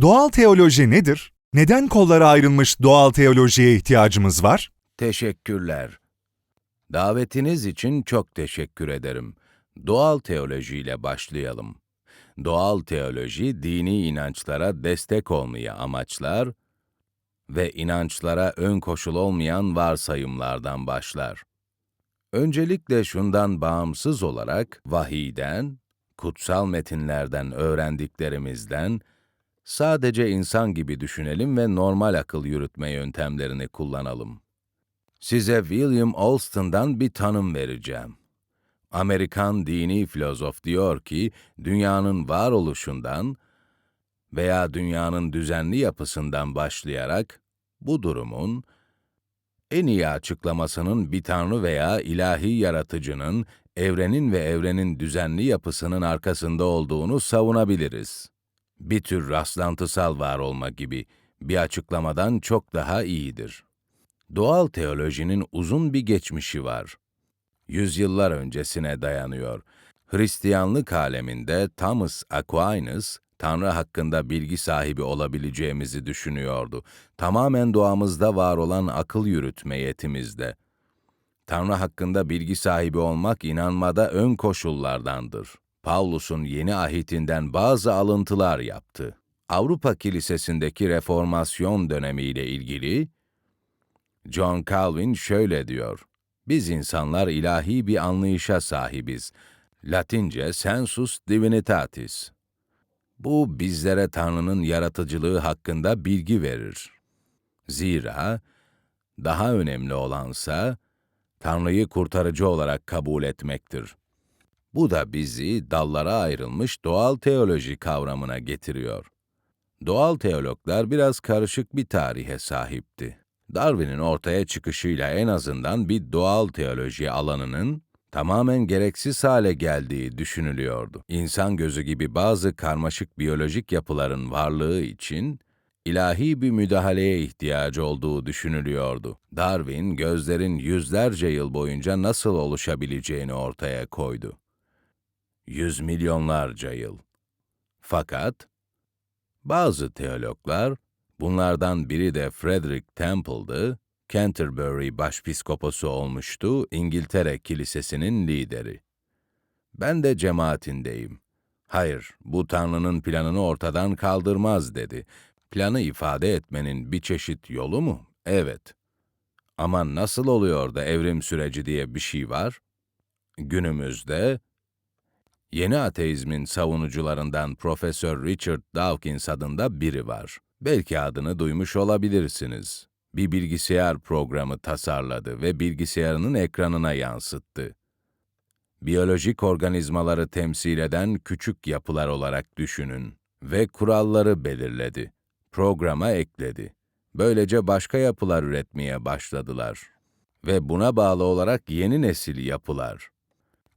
Doğal teoloji nedir? Neden kollara ayrılmış doğal teolojiye ihtiyacımız var? Teşekkürler. Davetiniz için çok teşekkür ederim. Doğal teolojiyle başlayalım. Doğal teoloji, dini inançlara destek olmayı amaçlar ve inançlara ön koşul olmayan varsayımlardan başlar. Öncelikle şundan bağımsız olarak vahiyden, kutsal metinlerden öğrendiklerimizden sadece insan gibi düşünelim ve normal akıl yürütme yöntemlerini kullanalım. Size William Alston'dan bir tanım vereceğim. Amerikan dini filozof diyor ki, dünyanın varoluşundan veya dünyanın düzenli yapısından başlayarak bu durumun en iyi açıklamasının bir tanrı veya ilahi yaratıcının evrenin ve evrenin düzenli yapısının arkasında olduğunu savunabiliriz. Bir tür rastlantısal var olma gibi bir açıklamadan çok daha iyidir. Doğal teolojinin uzun bir geçmişi var. Yüzyıllar öncesine dayanıyor. Hristiyanlık aleminde Thomas Aquinas, Tanrı hakkında bilgi sahibi olabileceğimizi düşünüyordu. Tamamen doğamızda var olan akıl yürütme yetimizde. Tanrı hakkında bilgi sahibi olmak inanmada ön koşullardandır. Paulus'un yeni ahitinden bazı alıntılar yaptı. Avrupa Kilisesi'ndeki reformasyon dönemiyle ilgili John Calvin şöyle diyor. Biz insanlar ilahi bir anlayışa sahibiz. Latince sensus divinitatis. Bu bizlere Tanrı'nın yaratıcılığı hakkında bilgi verir. Zira daha önemli olansa Tanrı'yı kurtarıcı olarak kabul etmektir. Bu da bizi dallara ayrılmış doğal teoloji kavramına getiriyor. Doğal teologlar biraz karışık bir tarihe sahipti. Darwin'in ortaya çıkışıyla en azından bir doğal teoloji alanının tamamen gereksiz hale geldiği düşünülüyordu. İnsan gözü gibi bazı karmaşık biyolojik yapıların varlığı için ilahi bir müdahaleye ihtiyacı olduğu düşünülüyordu. Darwin, gözlerin yüzlerce yıl boyunca nasıl oluşabileceğini ortaya koydu. Yüz milyonlarca yıl. Fakat bazı teologlar, bunlardan biri de Frederick Temple'dı, Canterbury başpiskoposu olmuştu, İngiltere Kilisesi'nin lideri. Ben de cemaatindeyim. Hayır, bu Tanrı'nın planını ortadan kaldırmaz dedi. Planı ifade etmenin bir çeşit yolu mu? Evet. Ama nasıl oluyor da evrim süreci diye bir şey var? Günümüzde yeni ateizmin savunucularından Profesör Richard Dawkins adında biri var. Belki adını duymuş olabilirsiniz. Bir bilgisayar programı tasarladı ve bilgisayarının ekranına yansıttı. Biyolojik organizmaları temsil eden küçük yapılar olarak düşünün ve kuralları belirledi. Programa ekledi. Böylece başka yapılar üretmeye başladılar. Ve buna bağlı olarak yeni nesil yapılar.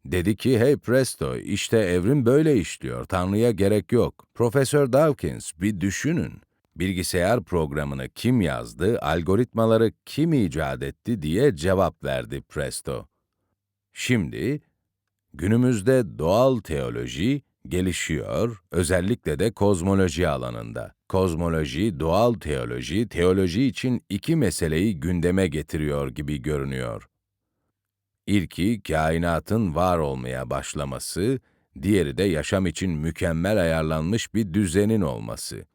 Dedi ki, hey presto, işte evrim böyle işliyor, Tanrı'ya gerek yok. Profesör Dawkins, bir düşünün. Bilgisayar programını kim yazdı, algoritmaları kim icat etti diye cevap verdi presto. Şimdi, günümüzde doğal teoloji gelişiyor, özellikle de kozmoloji alanında. Kozmoloji, doğal teoloji, teoloji için iki meseleyi gündeme getiriyor gibi görünüyor. İlki kainatın var olmaya başlaması, diğeri de yaşam için mükemmel ayarlanmış bir düzenin olması.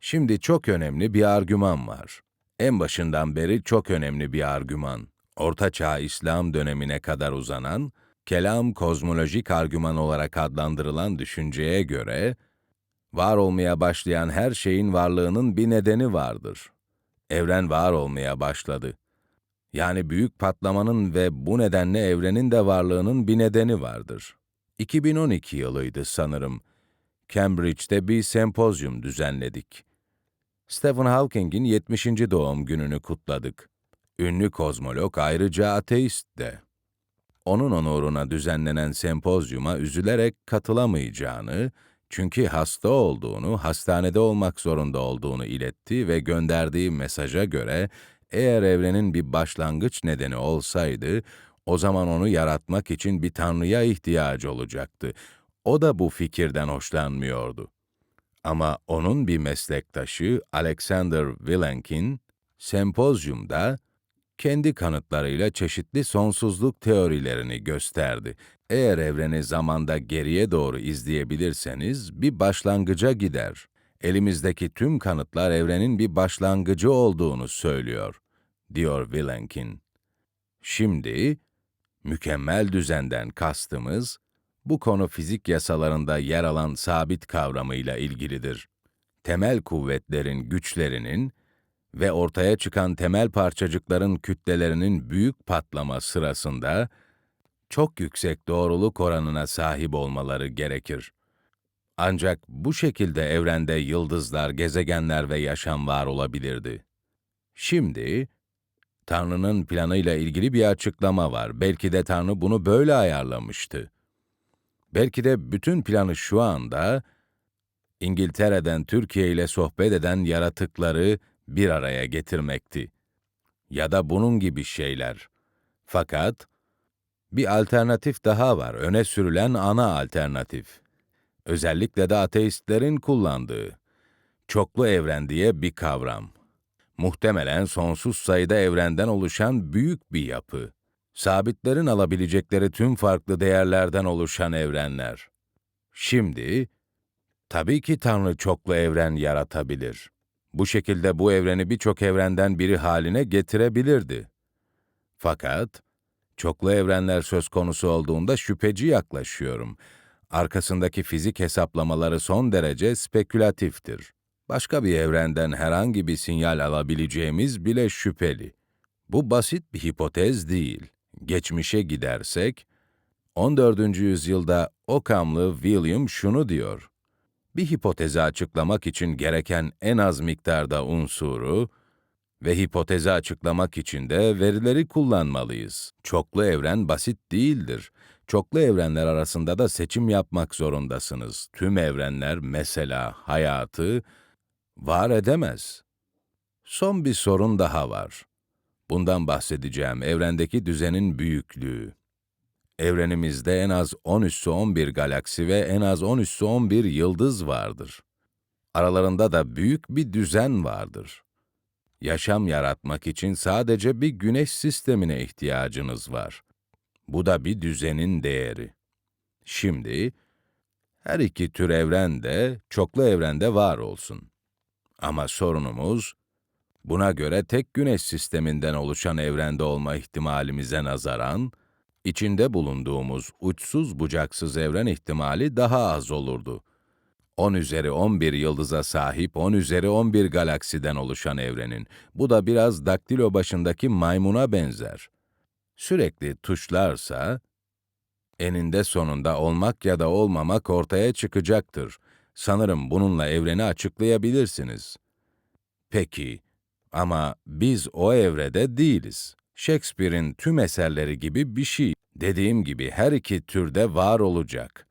Şimdi çok önemli bir argüman var. En başından beri çok önemli bir argüman. Orta Çağ İslam dönemine kadar uzanan, kelam kozmolojik argüman olarak adlandırılan düşünceye göre, var olmaya başlayan her şeyin varlığının bir nedeni vardır. Evren var olmaya başladı. Yani büyük patlamanın ve bu nedenle evrenin de varlığının bir nedeni vardır. 2012 yılıydı sanırım. Cambridge'de bir sempozyum düzenledik. Stephen Hawking'in 70. doğum gününü kutladık. Ünlü kozmolog ayrıca ateist de. Onun onuruna düzenlenen sempozyuma üzülerek katılamayacağını, çünkü hasta olduğunu, hastanede olmak zorunda olduğunu iletti ve gönderdiği mesaja göre eğer evrenin bir başlangıç nedeni olsaydı, o zaman onu yaratmak için bir tanrıya ihtiyacı olacaktı. O da bu fikirden hoşlanmıyordu. Ama onun bir meslektaşı Alexander Vilenkin, sempozyumda kendi kanıtlarıyla çeşitli sonsuzluk teorilerini gösterdi. Eğer evreni zamanda geriye doğru izleyebilirseniz bir başlangıca gider. Elimizdeki tüm kanıtlar evrenin bir başlangıcı olduğunu söylüyor, diyor Vilenkin. Şimdi, mükemmel düzenden kastımız, bu konu fizik yasalarında yer alan sabit kavramıyla ilgilidir. Temel kuvvetlerin güçlerinin ve ortaya çıkan temel parçacıkların kütlelerinin büyük patlama sırasında çok yüksek doğruluk oranına sahip olmaları gerekir. Ancak bu şekilde evrende yıldızlar, gezegenler ve yaşam var olabilirdi. Şimdi, Tanrı'nın planıyla ilgili bir açıklama var. Belki de Tanrı bunu böyle ayarlamıştı. Belki de bütün planı şu anda, İngiltere'den Türkiye ile sohbet eden yaratıkları bir araya getirmekti. Ya da bunun gibi şeyler. Fakat, bir alternatif daha var, öne sürülen ana alternatif. Özellikle de ateistlerin kullandığı, çoklu evren diye bir kavram. Muhtemelen sonsuz sayıda evrenden oluşan büyük bir yapı. Sabitlerin alabilecekleri tüm farklı değerlerden oluşan evrenler. Şimdi, tabii ki Tanrı çoklu evren yaratabilir. Bu şekilde bu evreni birçok evrenden biri haline getirebilirdi. Fakat, çoklu evrenler söz konusu olduğunda şüpheci yaklaşıyorum. Arkasındaki fizik hesaplamaları son derece spekülatiftir. Başka bir evrenden herhangi bir sinyal alabileceğimiz bile şüpheli. Bu basit bir hipotez değil. Geçmişe gidersek, 14. yüzyılda Okamlı William şunu diyor. Bir hipotezi açıklamak için gereken en az miktarda unsuru ve hipotezi açıklamak için de verileri kullanmalıyız. Çoklu evren basit değildir. Çoklu evrenler arasında da seçim yapmak zorundasınız. Tüm evrenler mesela hayatı var edemez. Son bir sorun daha var. Bundan bahsedeceğim evrendeki düzenin büyüklüğü. Evrenimizde en az 10 üssü 11 galaksi ve en az 10 üssü 11 yıldız vardır. Aralarında da büyük bir düzen vardır. Yaşam yaratmak için sadece bir güneş sistemine ihtiyacınız var. Bu da bir düzenin değeri. Şimdi, her iki tür evren de, çoklu evrende var olsun. Ama sorunumuz, buna göre tek güneş sisteminden oluşan evrende olma ihtimalimize nazaran, içinde bulunduğumuz uçsuz bucaksız evren ihtimali daha az olurdu. 10 üzeri 11 yıldıza sahip 10 üzeri 11 galaksiden oluşan evrenin. Bu da biraz daktilo başındaki maymuna benzer. Sürekli tuşlarsa, eninde sonunda olmak ya da olmamak ortaya çıkacaktır. Sanırım bununla evreni açıklayabilirsiniz. Peki, ama biz o evrede değiliz. Shakespeare'in tüm eserleri gibi bir şey. Dediğim gibi her iki türde var olacak.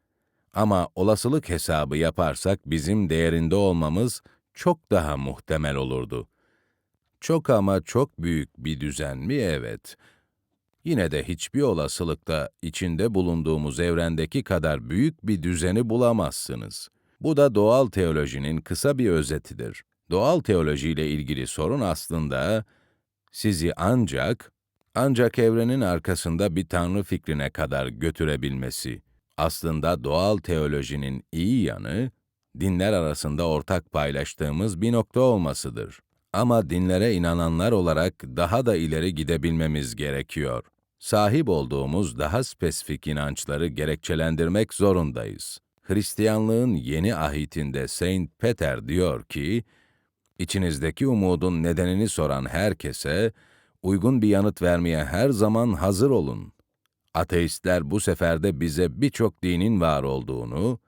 Ama olasılık hesabı yaparsak bizim değerinde olmamız çok daha muhtemel olurdu. Çok ama çok büyük bir düzen mi? Evet. Yine de hiçbir olasılıkta içinde bulunduğumuz evrendeki kadar büyük bir düzeni bulamazsınız. Bu da doğal teolojinin kısa bir özetidir. Doğal teolojiyle ilgili sorun aslında sizi ancak ancak evrenin arkasında bir tanrı fikrine kadar götürebilmesi. Aslında doğal teolojinin iyi yanı dinler arasında ortak paylaştığımız bir nokta olmasıdır. Ama dinlere inananlar olarak daha da ileri gidebilmemiz gerekiyor. Sahip olduğumuz daha spesifik inançları gerekçelendirmek zorundayız. Hristiyanlığın yeni ahitinde Saint Peter diyor ki, İçinizdeki umudun nedenini soran herkese, uygun bir yanıt vermeye her zaman hazır olun. Ateistler bu sefer de bize birçok dinin var olduğunu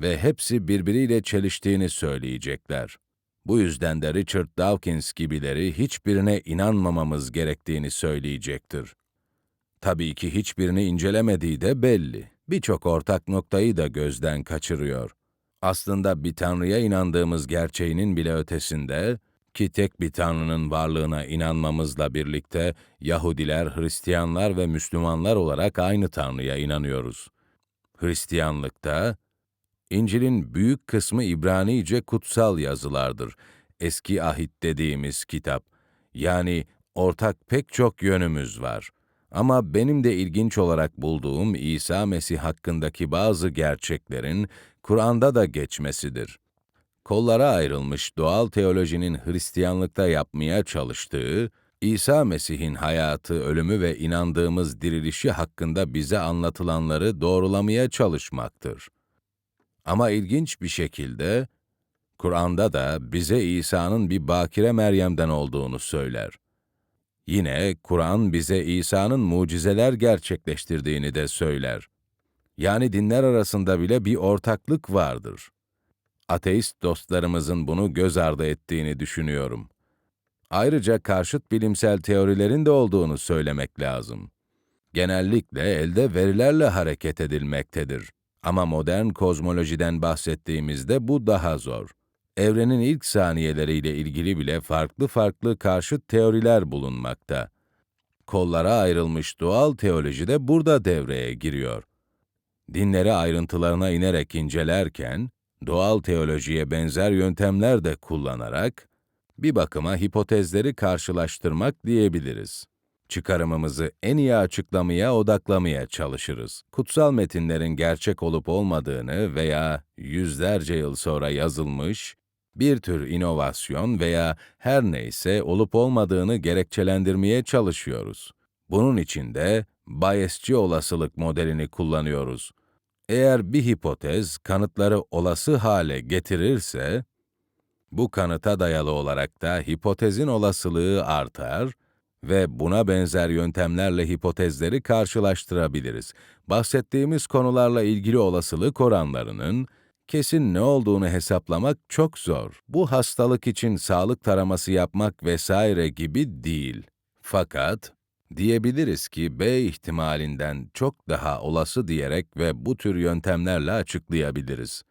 ve hepsi birbiriyle çeliştiğini söyleyecekler. Bu yüzden de Richard Dawkins gibileri hiçbirine inanmamamız gerektiğini söyleyecektir. Tabii ki hiçbirini incelemediği de belli. Birçok ortak noktayı da gözden kaçırıyor. Aslında bir tanrıya inandığımız gerçeğinin bile ötesinde ki tek bir tanrının varlığına inanmamızla birlikte Yahudiler, Hristiyanlar ve Müslümanlar olarak aynı tanrıya inanıyoruz. Hristiyanlıkta İncil'in büyük kısmı İbranice kutsal yazılardır. Eski ahit dediğimiz kitap. Yani ortak pek çok yönümüz var. Ama benim de ilginç olarak bulduğum İsa Mesih hakkındaki bazı gerçeklerin Kur'an'da da geçmesidir. Kollara ayrılmış doğal teolojinin Hristiyanlıkta yapmaya çalıştığı, İsa Mesih'in hayatı, ölümü ve inandığımız dirilişi hakkında bize anlatılanları doğrulamaya çalışmaktır. Ama ilginç bir şekilde, Kur'an'da da bize İsa'nın bir bakire Meryem'den olduğunu söyler. Yine Kur'an bize İsa'nın mucizeler gerçekleştirdiğini de söyler. Yani dinler arasında bile bir ortaklık vardır. Ateist dostlarımızın bunu göz ardı ettiğini düşünüyorum. Ayrıca karşıt bilimsel teorilerin de olduğunu söylemek lazım. Genellikle elde verilerle hareket edilmektedir. Ama modern kozmolojiden bahsettiğimizde bu daha zor. Evrenin ilk saniyeleriyle ilgili bile farklı farklı karşıt teoriler bulunmakta. Kollara ayrılmış doğal teoloji de burada devreye giriyor. Dinleri ayrıntılarına inerek incelerken, doğal teolojiye benzer yöntemler de kullanarak, bir bakıma hipotezleri karşılaştırmak diyebiliriz. Çıkarımımızı en iyi açıklamaya odaklamaya çalışırız. Kutsal metinlerin gerçek olup olmadığını veya yüzlerce yıl sonra yazılmış, bir tür inovasyon veya her neyse olup olmadığını gerekçelendirmeye çalışıyoruz. Bunun için de biasçi olasılık modelini kullanıyoruz. Eğer bir hipotez kanıtları olası hale getirirse, bu kanıta dayalı olarak da hipotezin olasılığı artar ve buna benzer yöntemlerle hipotezleri karşılaştırabiliriz. Bahsettiğimiz konularla ilgili olasılık oranlarının kesin ne olduğunu hesaplamak çok zor. Bu hastalık için sağlık taraması yapmak vesaire gibi değil. Fakat diyebiliriz ki B ihtimalinden çok daha olası diyerek ve bu tür yöntemlerle açıklayabiliriz.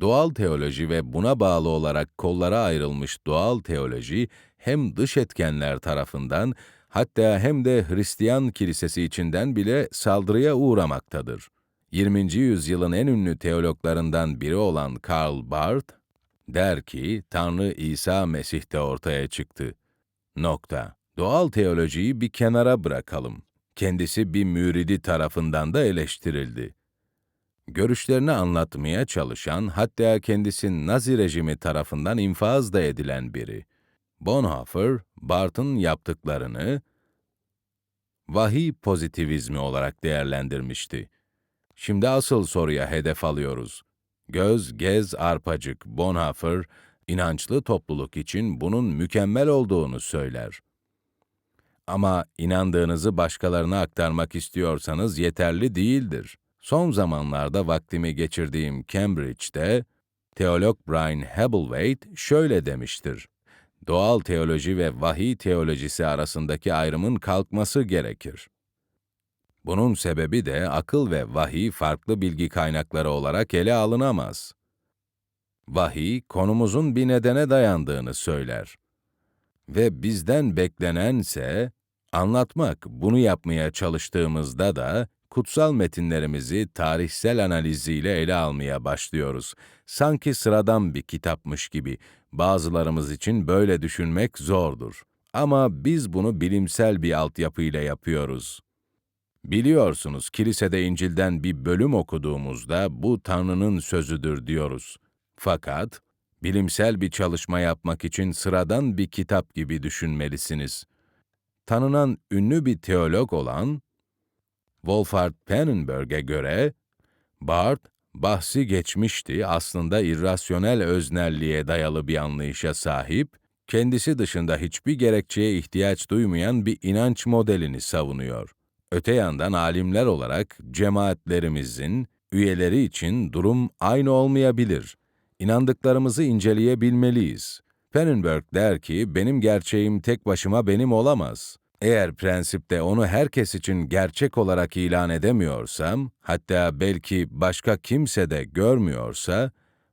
Doğal teoloji ve buna bağlı olarak kollara ayrılmış doğal teoloji hem dış etkenler tarafından hatta hem de Hristiyan kilisesi içinden bile saldırıya uğramaktadır. 20. yüzyılın en ünlü teologlarından biri olan Karl Barth der ki Tanrı İsa Mesih'te ortaya çıktı. Nokta. Doğal teolojiyi bir kenara bırakalım. Kendisi bir müridi tarafından da eleştirildi görüşlerini anlatmaya çalışan, hatta kendisi Nazi rejimi tarafından infaz da edilen biri. Bonhoeffer, Barth'ın yaptıklarını vahiy pozitivizmi olarak değerlendirmişti. Şimdi asıl soruya hedef alıyoruz. Göz, gez, arpacık, Bonhoeffer, inançlı topluluk için bunun mükemmel olduğunu söyler. Ama inandığınızı başkalarına aktarmak istiyorsanız yeterli değildir. Son zamanlarda vaktimi geçirdiğim Cambridge'de, teolog Brian Hebbleweight şöyle demiştir. Doğal teoloji ve vahiy teolojisi arasındaki ayrımın kalkması gerekir. Bunun sebebi de akıl ve vahiy farklı bilgi kaynakları olarak ele alınamaz. Vahiy, konumuzun bir nedene dayandığını söyler. Ve bizden beklenense, anlatmak, bunu yapmaya çalıştığımızda da kutsal metinlerimizi tarihsel analiziyle ele almaya başlıyoruz. Sanki sıradan bir kitapmış gibi. Bazılarımız için böyle düşünmek zordur. Ama biz bunu bilimsel bir altyapıyla yapıyoruz. Biliyorsunuz kilisede İncil'den bir bölüm okuduğumuzda bu Tanrı'nın sözüdür diyoruz. Fakat bilimsel bir çalışma yapmak için sıradan bir kitap gibi düşünmelisiniz. Tanınan ünlü bir teolog olan Wolfhard Pannenberg'e göre, Barth, bahsi geçmişti aslında irrasyonel öznelliğe dayalı bir anlayışa sahip, kendisi dışında hiçbir gerekçeye ihtiyaç duymayan bir inanç modelini savunuyor. Öte yandan alimler olarak cemaatlerimizin üyeleri için durum aynı olmayabilir. İnandıklarımızı inceleyebilmeliyiz. Pannenberg der ki, benim gerçeğim tek başıma benim olamaz. Eğer prensipte onu herkes için gerçek olarak ilan edemiyorsam, hatta belki başka kimse de görmüyorsa,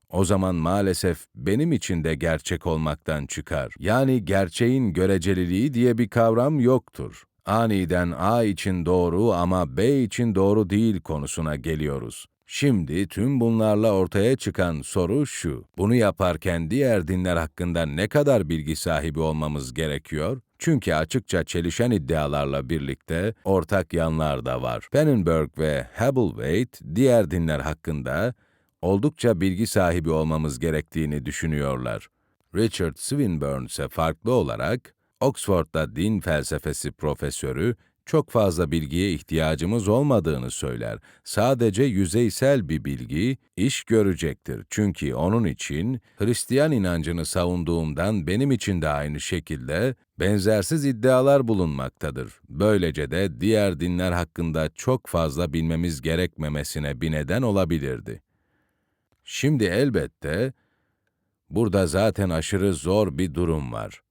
o zaman maalesef benim için de gerçek olmaktan çıkar. Yani gerçeğin göreceliliği diye bir kavram yoktur. Aniden A için doğru ama B için doğru değil konusuna geliyoruz. Şimdi tüm bunlarla ortaya çıkan soru şu. Bunu yaparken diğer dinler hakkında ne kadar bilgi sahibi olmamız gerekiyor? Çünkü açıkça çelişen iddialarla birlikte ortak yanlar da var. Pannenberg ve Hebbleweight diğer dinler hakkında oldukça bilgi sahibi olmamız gerektiğini düşünüyorlar. Richard Swinburne ise farklı olarak Oxford'da din felsefesi profesörü çok fazla bilgiye ihtiyacımız olmadığını söyler. Sadece yüzeysel bir bilgi iş görecektir. Çünkü onun için Hristiyan inancını savunduğumdan benim için de aynı şekilde benzersiz iddialar bulunmaktadır. Böylece de diğer dinler hakkında çok fazla bilmemiz gerekmemesine bir neden olabilirdi. Şimdi elbette burada zaten aşırı zor bir durum var.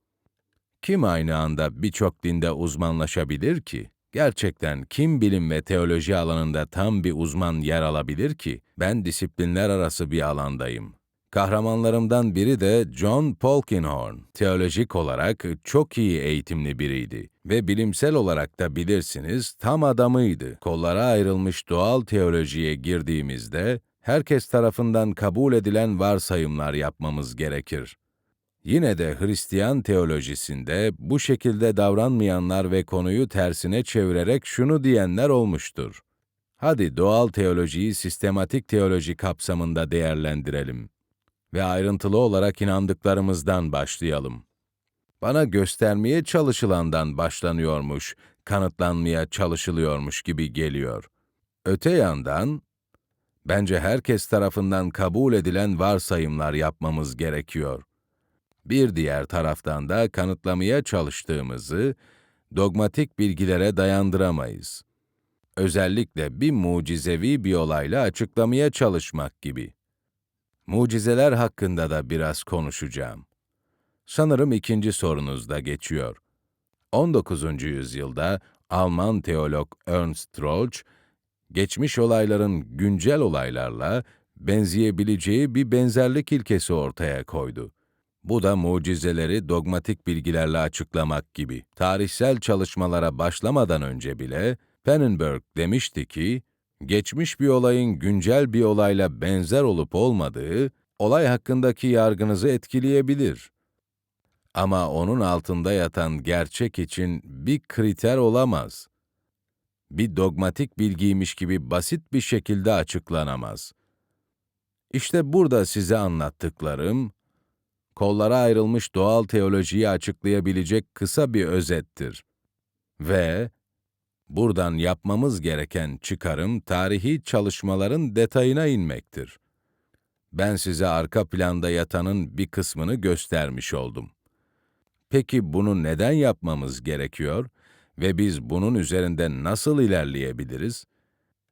Kim aynı anda birçok dinde uzmanlaşabilir ki? Gerçekten kim bilim ve teoloji alanında tam bir uzman yer alabilir ki? Ben disiplinler arası bir alandayım. Kahramanlarımdan biri de John Polkinghorne. Teolojik olarak çok iyi eğitimli biriydi ve bilimsel olarak da bilirsiniz tam adamıydı. Kollara ayrılmış doğal teolojiye girdiğimizde herkes tarafından kabul edilen varsayımlar yapmamız gerekir. Yine de Hristiyan teolojisinde bu şekilde davranmayanlar ve konuyu tersine çevirerek şunu diyenler olmuştur. Hadi doğal teolojiyi sistematik teoloji kapsamında değerlendirelim ve ayrıntılı olarak inandıklarımızdan başlayalım. Bana göstermeye çalışılandan başlanıyormuş, kanıtlanmaya çalışılıyormuş gibi geliyor. Öte yandan, bence herkes tarafından kabul edilen varsayımlar yapmamız gerekiyor. Bir diğer taraftan da kanıtlamaya çalıştığımızı dogmatik bilgilere dayandıramayız. Özellikle bir mucizevi bir olayla açıklamaya çalışmak gibi. Mucizeler hakkında da biraz konuşacağım. Sanırım ikinci sorunuzda geçiyor. 19. yüzyılda Alman teolog Ernst Troeltsch, geçmiş olayların güncel olaylarla benzeyebileceği bir benzerlik ilkesi ortaya koydu. Bu da mucizeleri dogmatik bilgilerle açıklamak gibi. Tarihsel çalışmalara başlamadan önce bile Pannenberg demişti ki, geçmiş bir olayın güncel bir olayla benzer olup olmadığı, olay hakkındaki yargınızı etkileyebilir. Ama onun altında yatan gerçek için bir kriter olamaz. Bir dogmatik bilgiymiş gibi basit bir şekilde açıklanamaz. İşte burada size anlattıklarım, kollara ayrılmış doğal teolojiyi açıklayabilecek kısa bir özettir. Ve buradan yapmamız gereken çıkarım tarihi çalışmaların detayına inmektir. Ben size arka planda yatanın bir kısmını göstermiş oldum. Peki bunu neden yapmamız gerekiyor ve biz bunun üzerinde nasıl ilerleyebiliriz?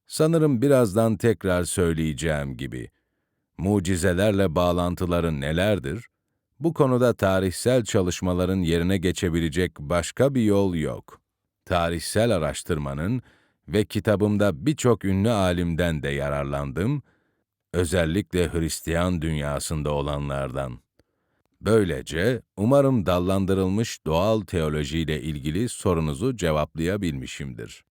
Sanırım birazdan tekrar söyleyeceğim gibi. Mucizelerle bağlantıları nelerdir? Bu konuda tarihsel çalışmaların yerine geçebilecek başka bir yol yok. Tarihsel araştırmanın ve kitabımda birçok ünlü alimden de yararlandım, özellikle Hristiyan dünyasında olanlardan. Böylece umarım dallandırılmış doğal teolojiyle ilgili sorunuzu cevaplayabilmişimdir.